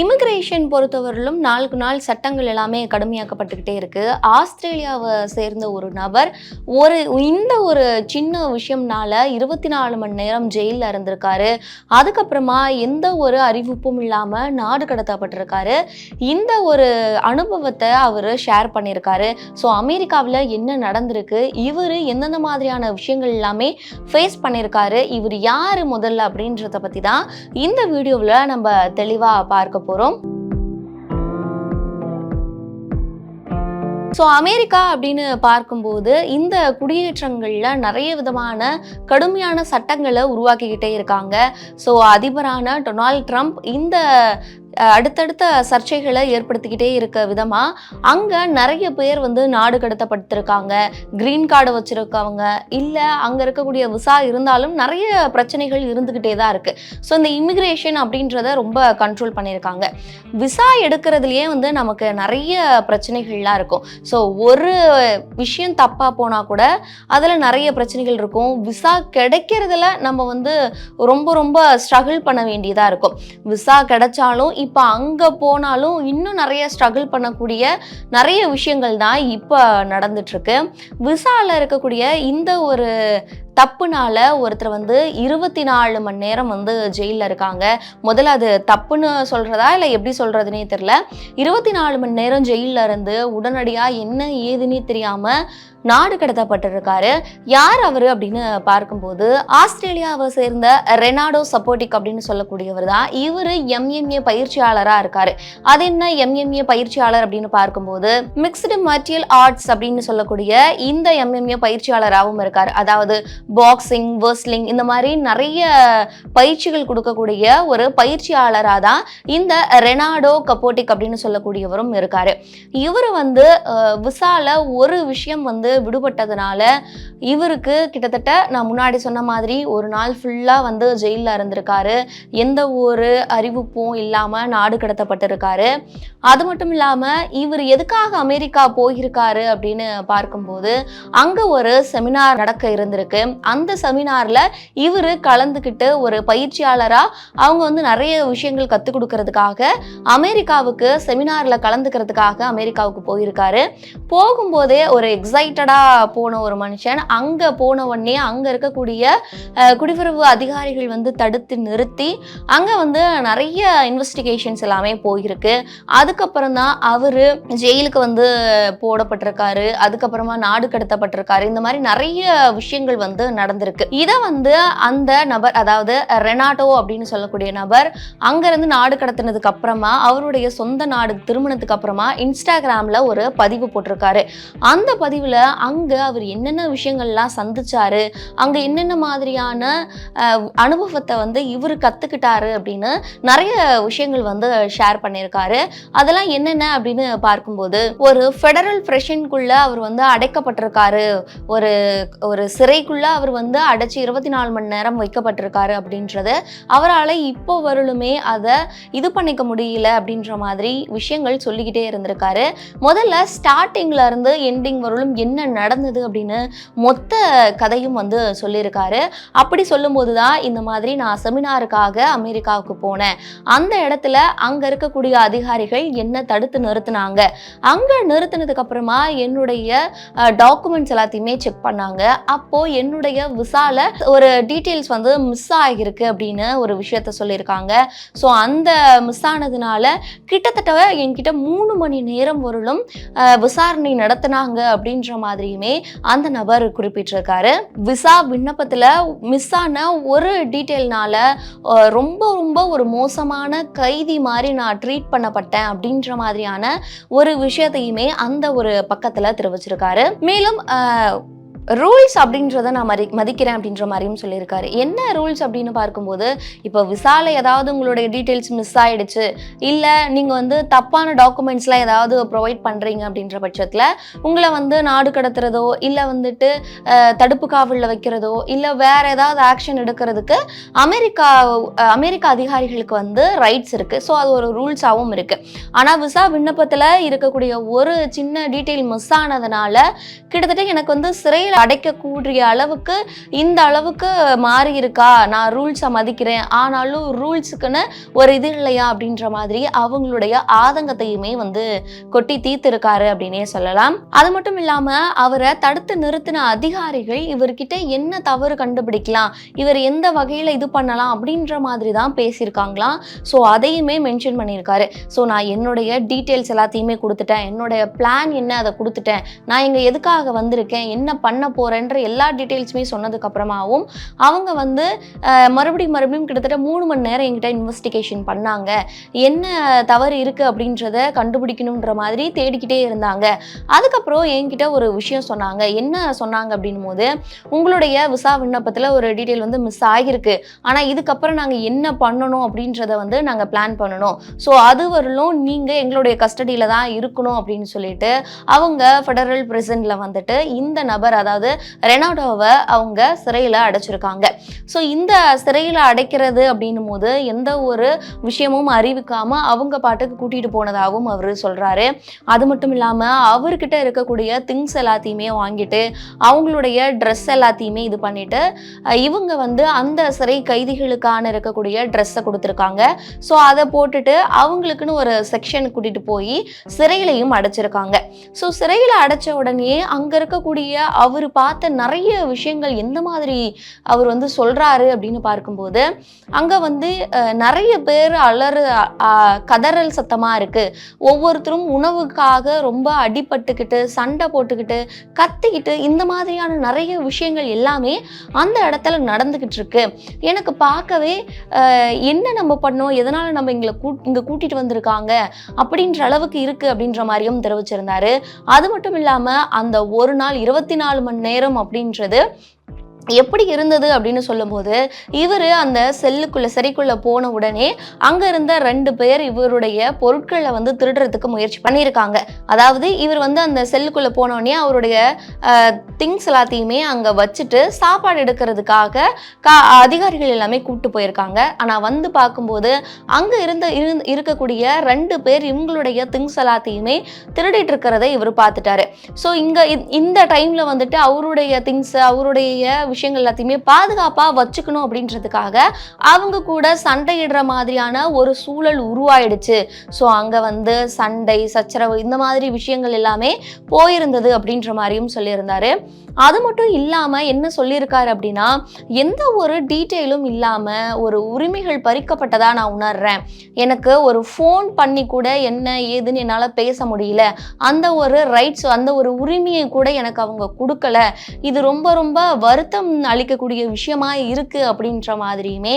Immigration பொறுத்தவரையிலும் நாளுக்கு நாள் சட்டங்கள் எல்லாமே கடுமையாக்கப்பட்டுக்கிட்டே இருக்குது ஆஸ்திரேலியாவை சேர்ந்த ஒரு நபர் ஒரு இந்த ஒரு சின்ன விஷயம்னால இருபத்தி நாலு மணி நேரம் ஜெயிலில் இருந்திருக்காரு. அதுக்கப்புறமா எந்த ஒரு அறிவிப்பும் இல்லாமல் நாடு கடத்தப்பட்டிருக்காரு. இந்த ஒரு அனுபவத்தை அவர் ஷேர் பண்ணியிருக்காரு. ஸோ அமெரிக்காவில் என்ன நடந்திருக்கு? இவர் எந்தெந்த மாதிரியான விஷயங்கள் எல்லாமே ஃபேஸ் பண்ணியிருக்காரு. இவர் யார் முதல்ல அப்படின்றத பற்றி தான் இந்த வீடியோவில் நம்ம தெளிவாக பார்க்க போகிறோம் ஸோ அமெரிக்கா அப்படின்னு பார்க்கும்போது இந்த குடியேற்றங்களில் நிறைய விதமான கடுமையான சட்டங்களை உருவாக்கிக்கிட்டே இருக்காங்க. ஸோ அதிபரான டொனால்ட் ட்ரம்ப் இந்த அடுத்தடுத்த சர்ச்சைகளை ஏற்படுத்திக்கிட்டே இருக்க விதமாக அங்கே நிறைய பேர் வந்து நாடு கடத்தப்பட்டிருக்காங்க. க்ரீன் கார்டு வச்சுருக்கவங்க இல்லை அங்கே இருக்கக்கூடிய விசா இருந்தாலும் நிறைய பிரச்சனைகள் இருந்துக்கிட்டே தான் இருக்குது ஸோ இந்த இமிக்ரேஷன் அப்படின்றத ரொம்ப கண்ட்ரோல் பண்ணியிருக்காங்க. விசா எடுக்கிறதுலையே வந்து நமக்கு நிறைய பிரச்சனைகள்லாம் இருக்கும். ஸோ ஒரு விஷயம் தப்பாக போனால் கூட அதில் நிறைய பிரச்சனைகள் இருக்கும். விசா கிடைக்கிறதுல நம்ம வந்து ரொம்ப ரொம்ப ஸ்ட்ரகிள் பண்ண வேண்டியதாக இருக்கும். விசா கிடைச்சாலும் இப்போ அங்கே போனாலும் இன்னும் நிறைய ஸ்ட்ரகிள் பண்ணக்கூடிய நிறைய விஷயங்கள் தான் இப்போ நடந்துட்டுருக்கு. விசாவில் இருக்கக்கூடிய இந்த ஒரு தப்புனால ஒருத்தர் வந்து இருபத்தி நாலு மணி நேரம் வந்து ஜெயிலில் இருக்காங்க. முதல்ல அது தப்புன்னு சொல்கிறதா இல்லை எப்படி சொல்கிறதுனே தெரில இருபத்தி நாலு மணி நேரம் ஜெயிலில் இருந்து உடனடியாக என்ன ஏதுன்னே தெரியாமல் நாடு கடத்தப்பட்டிருக்காரு. யார் அவர் அப்படின்னு பார்க்கும்போது ஆஸ்திரேலியாவை சேர்ந்த ரெனாடோ சப்போட்டிக் அப்படின்னு சொல்லக்கூடியவர் தான். இவர் எம்எம்ஏ பயிற்சியாளராக இருக்காரு. அது என்ன எம்எம்ஏ பயிற்சியாளர் அப்படின்னு பார்க்கும்போது மிக்ஸ்டு மர்டியல் ஆர்ட்ஸ் அப்படின்னு சொல்லக்கூடிய இந்த எம்எம்ஏ பயிற்சியாளராகவும் இருக்கார். அதாவது பாக்ஸிங் வெர்ஸ்லிங் இந்த மாதிரி நிறைய பயிற்சிகள் கொடுக்கக்கூடிய ஒரு பயிற்சியாளராக தான் இந்த ரெனாடோ கப்போட்டிக் அப்படின்னு சொல்லக்கூடியவரும் இருக்காரு. இவர் வந்து விசால ஒரு விஷயம் வந்து விடுபட்டதுனால இவருக்கு கிட்டத்தட்ட நான் முன்னாடி சொன்ன மாதிரி ஒரு நாள் ஃபுல்லாக வந்து ஜெயிலில் இருந்திருக்காரு. எந்த ஒரு அறிவிப்பும் இல்லாமல் நாடு கடத்தப்பட்டிருக்காரு. அது மட்டும் இல்லாமல் இவர் எதுக்காக அமெரிக்கா போயிருக்காரு அப்படின்னு பார்க்கும்போது அங்கே ஒரு செமினார் நடக்க இருந்திருக்கு. அந்த செமினாரில் இவர் கலந்துக்கிட்டு ஒரு பயிற்சியாளராக அவங்க வந்து நிறைய விஷயங்கள் கற்றுக் கொடுக்கறதுக்காக அமெரிக்காவுக்கு செமினாரில் கலந்துக்கிறதுக்காக அமெரிக்காவுக்கு போயிருக்காரு. போகும்போதே ஒரு எக்ஸைட்டடாக போன ஒரு மனுஷன்? அங்கே போன உடனே அங்கே இருக்கக்கூடிய அஹ், அதிகாரிகள் வந்து தடுத்து நிறுத்தி அங்கே வந்து நிறைய இன்வெஸ்டிகேஷன்ஸ் எல்லாமே போயிருக்கு. அதுக்கப்புறம் தான் அவர் ஜெயிலுக்கு வந்து போடப்பட்டிருக்காரு. அதுக்கப்புறமா நாடு கடத்தப்பட்டிருக்காரு. இந்த மாதிரி நிறைய விஷயங்கள் வந்து நடந்திருக்கு. இதை வந்து அந்த நபர் அதாவது ரெனாட்டோ அப்படின்னு சொல்லக்கூடிய நபர் அங்கேருந்து நாடு கடத்தினதுக்கு அப்புறமா அவருடைய சொந்த நாடு திருமணத்துக்கு அப்புறமா இன்ஸ்டாகிராமில் ஒரு பதிவு போட்டிருக்காரு. அந்த பதிவில் அங்கே அவர் என்னென்ன விஷயங்கள்லாம் சந்திச்சாரு அங்கே என்னென்ன மாதிரியான அனுபவத்தை வந்து இவர் கற்றுக்கிட்டாரு அப்படின்னு நிறைய விஷயங்கள் வந்து ஷேர் பண்ணியிருக்காரு. அதெல்லாம் என்னென்ன அப்படின்னு பார்க்கும்போது ஒரு ஃபெடரல் ஃப்ரெஷனுக்குள்ள அவர் வந்து அடைக்கப்பட்டிருக்காரு. ஒரு ஒரு சிறைக்குள்ளே அவர் வந்து அடைச்சி இருபத்தி நாலு மணி நேரம் வைக்கப்பட்டிருக்காரு அப்படின்றது அவரால் இப்போ வரலுமே அதை இது பண்ணிக்க முடியல அப்படின்ற மாதிரி விஷயங்கள் சொல்லிக்கிட்டே இருந்திருக்காரு. முதல்ல ஸ்டார்டிங்ல இருந்து எண்டிங் வரலும் என்ன என்ன நடந்தது அப்படின்னு மொத்த கதையும் வந்து சொல்லியிருக்காரு. அப்படி சொல்லும்போது தான் இந்த மாதிரி நான் செமினாருக்காக அமெரிக்காவுக்கு போனேன். அந்த இடத்துல அங்கே இருக்கக்கூடிய அதிகாரிகள் என்ன தடுத்து நிறுத்தினாங்க. அங்கே நிறுத்தினதுக்கு அப்புறமா என்னுடைய டாக்குமெண்ட்ஸ் எல்லாத்தையுமே செக் பண்ணாங்க. அப்போது என்னுடைய விசால ஒரு டீட்டெயில்ஸ் வந்து மிஸ் ஆகியிருக்கு அப்படின்னு ஒரு விஷயத்த சொல்லியிருக்காங்க. ஸோ அந்த மிஸ் ஆனதுனால கிட்டத்தட்ட என்கிட்ட மூணு மணி நேரம் பொருளும் விசாரணை நடத்தினாங்க அப்படின்ற மாதிரியுமே அந்த நபர் குறிப்பிட்டிருக்காரு. விசா விண்ணப்பத்தில் மிஸ் ஆன ஒரு டீட்டெயில்னால ரொம்ப ரொம்ப ஒரு மோசமான கைதி மாதிரி நான் ட்ரீட் பண்ணப்பட்டேன் அப்படின்ற மாதிரியான ஒரு விஷயத்தையுமே அந்த ஒரு பக்கத்தில் தெரிவிச்சிருக்காரு. மேலும் ரூல்ஸ் அப்படின்றத நான் மதி மதிக்கிறேன் அப்படின்ற மாதிரியும் சொல்லியிருக்காரு. என்ன ரூல்ஸ் அப்படின்னு பார்க்கும்போது இப்போ விசால ஏதாவது உங்களுடைய டீட்டெயில்ஸ் மிஸ் ஆகிடுச்சு இல்லை நீங்கள் வந்து தப்பான டாக்குமெண்ட்ஸ்லாம் ஏதாவது ப்ரொவைட் பண்ணுறீங்க அப்படின்ற பட்சத்தில் உங்களை வந்து நாடு கடத்துறதோ இல்லை வந்துட்டு தடுப்பு காவலில் வைக்கிறதோ இல்லை வேற ஏதாவது ஆக்ஷன் எடுக்கிறதுக்கு அமெரிக்கா அமெரிக்கா அமெரிக்க அதிகாரிகளுக்கு வந்து ரைட்ஸ் இருக்குது ஸோ அது ஒரு ரூல்ஸாகவும் இருக்குது ஆனால் விசா விண்ணப்பத்தில் இருக்கக்கூடிய ஒரு சின்ன டீட்டெயில் மிஸ் ஆனதுனால கிட்டத்தட்ட எனக்கு வந்து சிறையில் அடைக்கக்கூடிய அளவுக்கு இந்த அளவுக்கு மாறி இருக்கா? நான் ரூல்ஸை மதிக்கிறேன். ஆனாலும் ரூல்ஸுக்குன்னு ஒரு இது இல்லையா? அப்படின்ற மாதிரி அவங்களுடைய ஆதங்கத்தையுமே வந்து கொட்டி தீர்த்திருக்காரு அப்படின்னே சொல்லலாம். அது மட்டும் இல்லாம அவரை தடுத்து நிறுத்தின அதிகாரிகள் இவர்கிட்ட என்ன தவறு கண்டுபிடிக்கலாம்? இவர் எந்த வகையில இது பண்ணலாம்? அப்படின்ற மாதிரி தான் பேசியிருக்காங்களாம். ஸோ அதையுமே மென்ஷன் பண்ணியிருக்காரு. ஸோ நான் என்னுடைய டீட்டெயில்ஸ் எல்லாத்தையுமே கொடுத்துட்டேன். என்னுடைய பிளான் என்ன? அதை கொடுத்துட்டேன். நான் இங்கே எதுக்காக வந்திருக்கேன்? என்ன பண்ண போகிறேன்ற எல்லா டீட்டெயில்ஸுமே சொன்னதுக்கப்புறமாவும் அவங்க வந்து மறுபடியும் மறுபடியும் கிட்டத்தட்ட மூணு மணி நேரம் எங்கிட்ட இன்வெஸ்டிகேஷன் பண்ணாங்க. என்ன தவறு இருக்குது அப்படின்றத கண்டுபிடிக்கணுன்ற மாதிரி தேடிக்கிட்டே இருந்தாங்க. அதுக்கப்புறம் என்கிட்ட ஒரு விஷயம் சொன்னாங்க. என்ன சொன்னாங்க அப்படின்னும் போது உங்களுடைய விசா விண்ணப்பத்தில் ஒரு டீட்டெயில் வந்து மிஸ் ஆகியிருக்கு. ஆனால் இதுக்கப்புறம் நாங்கள் என்ன பண்ணணும் அப்படின்றத வந்து நாங்கள் பிளான் பண்ணணும். ஸோ அது வரலும் நீங்கள் எங்களுடைய கஸ்டடியில் தான் இருக்கணும் அப்படின்னு சொல்லிட்டு அவங்க ஃபெடரல் பிரசன்ட்ல வந்துட்டு இந்த நபர் அதாவது ரெனாடோவை அவங்க சிறையில் அடைச்சிருக்காங்க. ஸோ இந்த சிறையில் அடைக்கிறது அப்படின்னும் போது எந்த ஒரு விஷயமும் அறிவிக்காம அவங்க பாட்டுக்கு கூட்டிட்டு போனதாகவும் அவர் சொல்றாரு. அது மட்டும் இல்லாமல் அவர்கிட்ட இருக்கக்கூடிய திங்ஸ் எல்லாத்தையுமே வாங்கிட்டு அவங்களுடைய ட்ரெஸ் எல்லாத்தையுமே இது பண்ணிட்டு இவங்க வந்து அந்த சிறை கைதிகளுக்கான இருக்கக்கூடிய ட்ரெஸ்ஸை கொடுத்துருக்காங்க. ஸோ அதை போட்டுட்டு அவங்களுக்குன்னு ஒரு செக்ஷன் கூட்டிட்டு போய் சிறையிலையும் அடைச்சிருக்காங்க. ஸோ சிறையில் அடைச்ச உடனே அங்கே இருக்கக்கூடிய அவர் பார்த்த நிறைய விஷயங்கள் எந்த மாதிரி அவர் வந்து சொல்றாரு அப்படின்னு பார்க்கும்போது அங்கே வந்து நிறைய பேர் அலறு கதறல் சத்தமாக இருக்கு. ஒவ்வொருத்தரும் உணவுக்காக ரொம்ப அடிபட்டுக்கிட்டு சண்டை போட்டுக்கிட்டு கத்திக்கிட்டு இந்த மாதிரியான நிறைய விஷயங்கள் எல்லாமே அந்த இடத்துல நடந்துக்கிட்டு இருக்கு. எனக்கு பார்க்கவே என்ன நம்ம பண்ணோம்? எதனால் நம்ம எங்களை கூ இங்கே கூட்டிகிட்டு வந்திருக்காங்க? அப்படின்ற அளவுக்கு இருக்கு அப்படின்ற மாதிரியும் தெரிவிச்சிருந்தாரு. அது மட்டும் இல்லாமல் அந்த ஒரு நாள் இருபத்தி நாலு மணி நேரம் அப்படின்றது எப்படி இருந்தது அப்படின்னு சொல்லும்போது இவர் அந்த செல்லுக்குள்ள சிறைக்குள்ள போன உடனே அங்க இருந்த ரெண்டு பேர் இவருடைய பொருட்களை வந்து திருடுறதுக்கு முயற்சி பண்ணியிருக்காங்க. அதாவது இவர் வந்து அந்த செல்லுக்குள்ள போனோடனே அவருடைய திங்ஸ் எல்லாத்தையுமே அங்க வச்சுட்டு சாப்பாடு எடுக்கிறதுக்காக கா அதிகாரிகள் எல்லாமே கூப்பிட்டு போயிருக்காங்க. ஆனா வந்து பார்க்கும்போது அங்க இருந்த இருக்கக்கூடிய ரெண்டு பேர் இவங்களுடைய திங்ஸ் எல்லாத்தையுமே திருடிட்டு இருக்கிறத இவர் பார்த்துட்டாரு. ஸோ இங்க இந்த டைம்ல வந்துட்டு அவருடைய திங்ஸ் அவருடைய விஷயங்கள் எல்லாத்தையுமே பாதுகாப்பா வச்சுக்கணும் அப்படின்றதுக்காக அவங்க கூட சண்டையிடுற மாதிரியான ஒரு சூழல் உருவாயிடுச்சு. ஸோ அங்க வந்து சண்டை சச்சரவு இந்த மாதிரி விஷயங்கள் எல்லாமே போயிருந்தது அப்படின்ற மாதிரியும் சொல்லியிருந்தாரு. அது மட்டும் இல்லாமல் என்ன சொல்லியிருக்காரு அப்படின்னா எந்த ஒரு டீட்டெயிலும் இல்லாமல் ஒரு உரிமைகள் பறிக்கப்பட்டதாக நான் உணர்றேன். எனக்கு ஒரு ஃபோன் பண்ணி கூட என்ன ஏதுன்னு என்னால் பேச முடியல. அந்த ஒரு ரைட்ஸ் அந்த ஒரு உரிமையை கூட எனக்கு அவங்க கொடுக்கல. இது ரொம்ப ரொம்ப வருத்தம் அளிக்கக்கூடிய விஷயமா இருக்குது அப்படின்ற மாதிரியுமே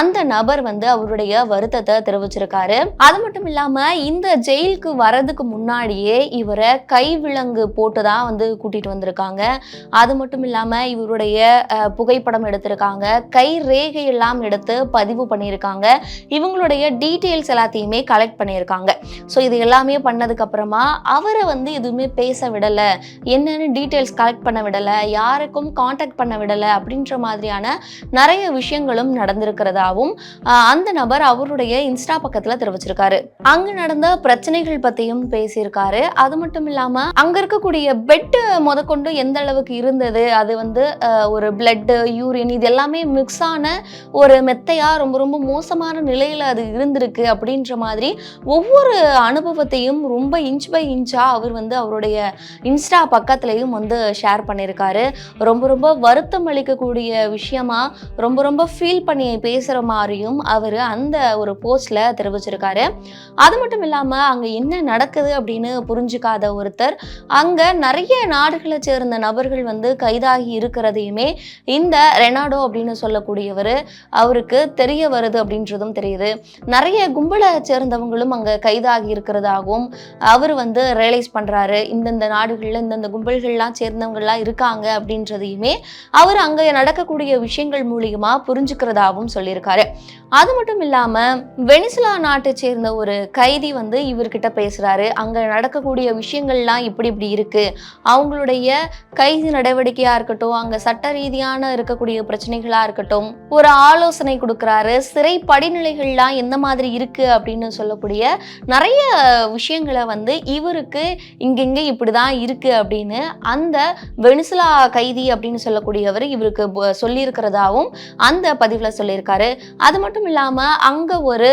அந்த நபர் வந்து அவருடைய வருத்தத்தை தெரிவிச்சிருக்காரு. அது மட்டும் இல்லாமல் இந்த ஜெயிலுக்கு வரதுக்கு முன்னாடியே இவரை கைவிலங்கு போட்டு தான் வந்து கூட்டிகிட்டு வந்திருக்காங்க. அது மட்டும் இல்லாமல் இவருடைய புகைப்படம் எடுத்திருக்காங்க. கை ரேகை எல்லாம் எடுத்து பதிவு பண்ணியிருக்காங்க. இவங்களுடைய டீட்டெயில்ஸ் எல்லாத்தையுமே கலெக்ட் பண்ணியிருக்காங்க. ஸோ இது எல்லாமே பண்ணதுக்கு அப்புறமா அவரை வந்து எதுவுமே பேச விடலை. என்னென்னு டீட்டெயில்ஸ் கலெக்ட் பண்ண விடலை. யாருக்கும் காண்டாக்ட் பண்ண விடலை அப்படின்ற மாதிரியான நிறைய விஷயங்களும் நடந்திருக்கிறதாவும் அந்த நபர் அவருடைய இன்ஸ்டா பக்கத்தில் தெரிவிச்சிருக்காரு. அங்கு நடந்த பிரச்சனைகள் பற்றியும் பேசியிருக்காரு. அது மட்டும் இல்லாமல் அங்கே இருக்கக்கூடிய பெட்டு முதற்கொண்டு எந்த அளவுக்கு இருந்தது. அது வந்து ஒரு பிளட்டு யூரின் இது எல்லாமே மிக்ஸ் ஆன ஒரு மெத்தையாக ரொம்ப ரொம்ப மோசமான நிலையில் அது இருந்திருக்கு அப்படின்ற மாதிரி ஒவ்வொரு அனுபவத்தையும் ரொம்ப இன்ச் பை இன்ச்சாக அவர் வந்து அவருடைய இன்ஸ்டா பக்கத்துலையும் வந்து ஷேர் பண்ணியிருக்காரு ரொம்ப ரொம்ப வருத்தம் அளிக்கக்கூடிய விஷயமா ரொம்ப ரொம்ப ஃபீல் பண்ணி பேசுகிற மாதிரியும் அவர் அந்த ஒரு போஸ்டில் தெரிவிச்சிருக்காரு. அது மட்டும் இல்லாமல் அங்கே என்ன நடக்குது அப்படின்னு புரிஞ்சுக்காத ஒருத்தர் அங்கே நிறைய நாடுகளை சேர்ந்த நபர்கள் வந்து கைதாகி இருக்கிறதையுமே இந்த ரெனாடோ அப்படின்னு சொல்லக்கூடியவர் அவருக்கு தெரிய வருது அப்படின்றதும் தெரியுது. நிறைய கும்பலை சேர்ந்தவங்களும் அங்கே கைதாகி இருக்கிறதாகவும் அவர் வந்து ரியலைஸ் பண்ணுறாரு இந்தந்த நாடுகளில் இந்தந்த கும்பல்கள்லாம் சேர்ந்தவங்கள்லாம் இருக்காங்க அப்படின்றதையுமே அவர் அங்கே நடக்கக்கூடிய விஷயங்கள் மூலியமா புரிஞ்சுக்கிறதாகவும் சொல்லியிருக்காரு. அது மட்டும் இல்லாமல் வெனிசுலா நாட்டை சேர்ந்த ஒரு கைதி வந்து இவர்கிட்ட பேசுகிறாரு அங்கே நடக்கக்கூடிய விஷயங்கள்லாம் இப்படி இப்படி இருக்கு. அவங்களுடைய கைதி நடவடிக்கையா இருக்கட்டும் அங்க சட்ட ரீதியான இருக்கக்கூடிய பிரச்சனைகளா இருக்கட்டும் ஒரு ஆலோசனை கொடுக்கறாரு சிறை படிநிலைகள்லாம் எந்த மாதிரி இருக்கு அப்படின்னு சொல்லக்கூடிய நிறைய விஷயங்களை வந்து இவருக்கு இங்கெங்க இப்படிதான் இருக்கு அப்படின்னு அந்த வெனிசுலா கைதி அப்படின்னு சொல்லக்கூடியவர் இவருக்கு சொல்லியிருக்கிறதாவும் அந்த பதிவுல சொல்லியிருக்காரு. அது மட்டும் இல்லாம அங்க ஒரு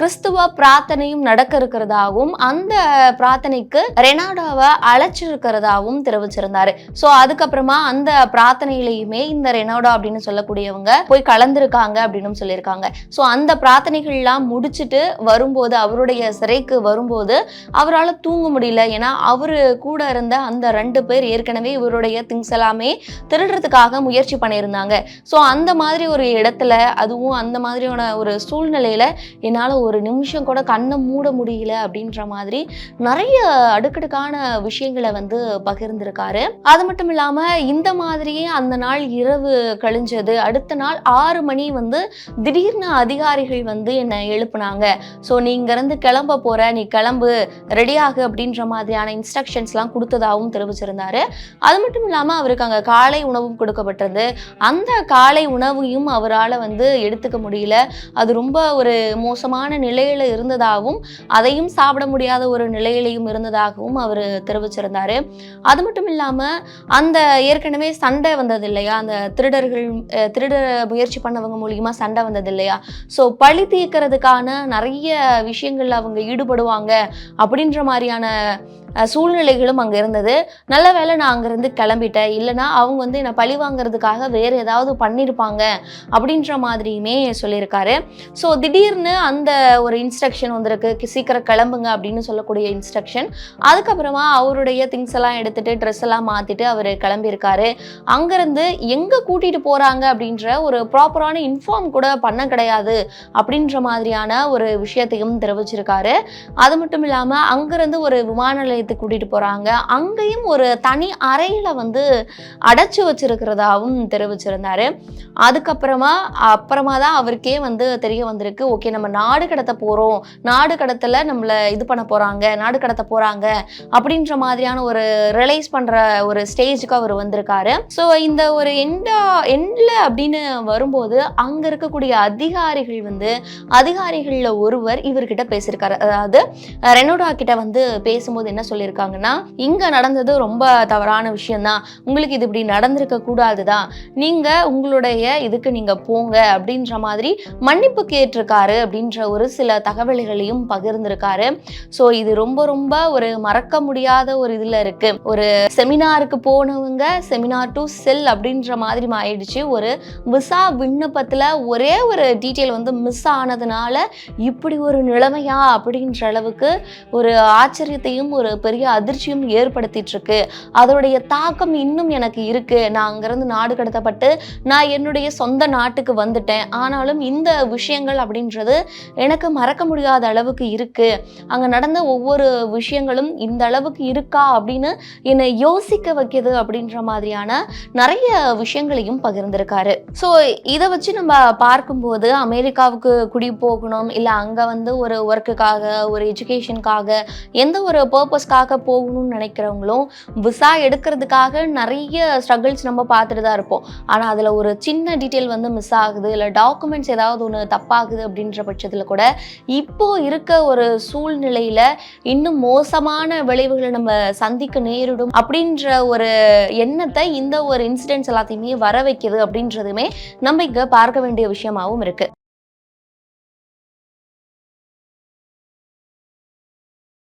கிறிஸ்துவ பிரார்த்தனையும் நடக்க இருக்கிறதாகவும் அந்த பிரார்த்தனைக்கு ரெனாடாவை அழைச்சிருக்கிறதாவும் தெரிவிச்சிருந்தாரு. ஸோ அதுக்கப்புறமா அந்த பிரார்த்தனையிலையுமே இந்த ரெனோடா அப்படின்னு சொல்லக்கூடியவங்க போய் கலந்துருக்காங்க அப்படின்னு சொல்லியிருக்காங்க. ஸோ அந்த பிரார்த்தனைகள்லாம் முடிச்சுட்டு வரும்போது அவருடைய சிறைக்கு வரும்போது அவரால் தூங்க முடியல. ஏன்னா அவர் கூட இருந்த அந்த ரெண்டு பேர் ஏற்கனவே இவருடைய திங்ஸ் எல்லாமே திருடுறதுக்காக முயற்சி பண்ணியிருந்தாங்க. ஸோ அந்த மாதிரி ஒரு இடத்துல அதுவும் அந்த மாதிரியான ஒரு சூழ்நிலையில என்னால் ஒரு நிமிஷம் கூட கண்ணை மூட முடியல அப்படின்ற மாதிரி நிறைய அடுக்கடுக்கான விஷயங்களை வந்து பகிர்ந்திருக்காரு. அது மட்டும் இல்லாமல் இந்த மாதிரியே அந்த நாள் இரவு கழிஞ்சது. அடுத்த நாள் ஆறு மணி வந்து திடீர்னு அதிகாரிகள் வந்து என்னை எழுப்புனாங்க. ஸோ நீ இங்கேருந்து கிளம்ப போற நீ கிளம்பு ரெடியாகு அப்படின்ற மாதிரியான இன்ஸ்ட்ரக்ஷன்ஸ்லாம் கொடுத்ததாகவும் தெரிவிச்சிருந்தாரு. அது மட்டும் இல்லாமல் அவருக்கு அங்கே காலை உணவும் கொடுக்கப்பட்டிருந்து அந்த காலை உணவையும் அவரால் வந்து எடுத்துக்க முடியல. அது ரொம்ப ஒரு மோசமான நிலையில இருந்ததாகவும் அதையும் சாப்பிட முடியாத ஒரு நிலையிலையும் இருந்ததாகவும் அவர் தெரிவிச்சிருந்தாரு. அது மட்டும் இல்லாமல் அந்த அந்த ஏற்கனவே சண்டை வந்தது இல்லையா அந்த திருடர்கள் அஹ், திருட முயற்சி பண்ணவங்க மூலியமா சண்டை வந்தது இல்லையா ஸோ பழி தீர்க்கறதுக்கான நிறைய விஷயங்கள்ல அவங்க ஈடுபடுவாங்க அப்படின்ற மாதிரியான சூழ்நிலைகளும் அங்கே இருந்தது. நல்ல வேளை நான் அங்கேருந்து கிளம்பிட்டேன். இல்லைன்னா அவங்க வந்து என்னை பழி வாங்குறதுக்காக வேறு ஏதாவது பண்ணியிருப்பாங்க அப்படின்ற மாதிரியுமே சொல்லியிருக்காரு. ஸோ திடீர்னு அந்த ஒரு இன்ஸ்ட்ரக்ஷன் வந்திருக்கு. சீக்கிரம் கிளம்புங்க அப்படின்னு சொல்லக்கூடிய இன்ஸ்ட்ரக்ஷன் அதுக்கப்புறமா அவருடைய திங்ஸ் எல்லாம் எடுத்துகிட்டு ட்ரெஸ் எல்லாம் மாற்றிட்டு அவர் கிளம்பியிருக்காரு. அங்கேருந்து எங்கே கூட்டிகிட்டு போகிறாங்க அப்படின்ற ஒரு ப்ராப்பரான இன்ஃபார்ம் கூட பண்ண கிடையாது அப்படின்ற மாதிரியான ஒரு விஷயத்தையும் தெரிவிச்சிருக்காரு. அது மட்டும் இல்லாமல் அங்கேருந்து ஒரு விமான நிலையத்துக்கு கூட்டிகிட்டு போகிறாங்க அங்கேயும் ஒரு தனி அறையில் வந்து அடைச்சி வச்சிருக்கிறதாவும் தெரிவிச்சிருந்தாரு. அதுக்கப்புறமா அப்புறமா தான் அவருக்கே வந்து தெரிய வந்திருக்கு ஓகே நம்ம நாடு கடத்த போகிறோம் நாடு கடத்தல நம்மளை இது பண்ண போகிறாங்க நாடு கடத்த போகிறாங்க அப்படின்ற மாதிரியான ஒரு ரிலைஸ் பண்ணுற ஒரு ஸ்டேஜுக்கு அவர் வந்திருக்காரு. ஸோ இந்த ஒரு எண்டா எண்டில் அப்படின்னு வரும்போது அங்கே இருக்கக்கூடிய அதிகாரிகள் வந்து அதிகாரிகளில் ஒருவர் இவர்கிட்ட பேசியிருக்காரு. அதாவது ரெனோடா கிட்ட வந்து பேசும்போது என்ன சொல்லியிருக்காங்கன்னா இங்கே நடந்தது ரொம்ப தவறான விஷயம்தான். உங்களுக்கு இது இப்படி நடந்திருக்க கூடாதுதான். நீங்க உங்களுடைய இதுக்கு நீங்க போங்க அப்படின்ற மாதிரி மன்னிப்பு கேட்டிருக்காரு அப்படின்ற ஒரு சில தகவல்களையும் பகிர்ந்திருக்காரு. ஸோ இது ரொம்ப ரொம்ப ஒரு மறக்க முடியாத ஒரு இதுல இருக்கு. ஒரு செமினாருக்கு போனவங்க செமினார் டு செல் அப்படின்ற மாதிரி ஆயிடுச்சு. ஒரு விசா விண்ணப்பத்துல ஒரே ஒரு டீட்டெயில் வந்து மிஸ் ஆனதுனால இப்படி ஒரு நிலைமையா அப்படின்ற அளவுக்கு ஒரு ஆச்சரியத்தையும் ஒரு பெரிய அதிர்ச்சியும் ஏற்படுத்திட்டு இருக்கு அதோடைய தாக்கம் இன்னும் எனக்கு இருக்கு. நான் அங்கிருந்து நாடு கடத்தப்பட்டு நான் என்னுடைய சொந்த நாட்டுக்கு வந்துட்டேன். ஆனாலும் இந்த விஷயங்கள் அப்படின்றது எனக்கு மறக்க முடியாத அளவுக்கு இருக்கு. அங்க நடந்த ஒவ்வொரு விஷயங்களும் இந்த அளவுக்கு இருக்கா அப்படின்னு என்னை யோசிக்க வைக்கிது அப்படின்ற மாதிரியான நிறைய விஷயங்களையும் பகிர்ந்திருக்காரு. ஸோ இதை வச்சு நம்ம பார்க்கும்போது அமெரிக்காவுக்கு குடி போகணும் இல்லை அங்கே வந்து ஒரு ஒர்க்குக்காக ஒரு எஜுகேஷனுக்காக எந்த ஒரு பர்பஸ் பர்பஸ்க்காக போகணும்னு நினைக்கிறவங்களும் விசா எடுக்கிறதுக்காக நிறைய ஸ்ட்ரகிள்ஸ் நம்ம பார்த்துட்டு தான் இருப்போம். ஆனால் அதில் ஒரு சின்ன டீட்டெயில் வந்து மிஸ் ஆகுது இல்லை டாக்குமெண்ட்ஸ் ஏதாவது ஒன்று தப்பாகுது அப்படின்ற பட்சத்தில் கூட இப்போ இருக்க ஒரு சூழ்நிலையில் இன்னும் மோசமான விளைவுகளை நம்ம சந்திக்க நேரிடும் அப்படின்ற ஒரு எண்ணத்தை இந்த ஒரு இன்சிடென்ட்ஸ் எல்லாத்தையுமே வர வைக்குது அப்படின்றதுமே நம்ம இங்கே பார்க்க வேண்டிய விஷயமாகவும் இருக்குது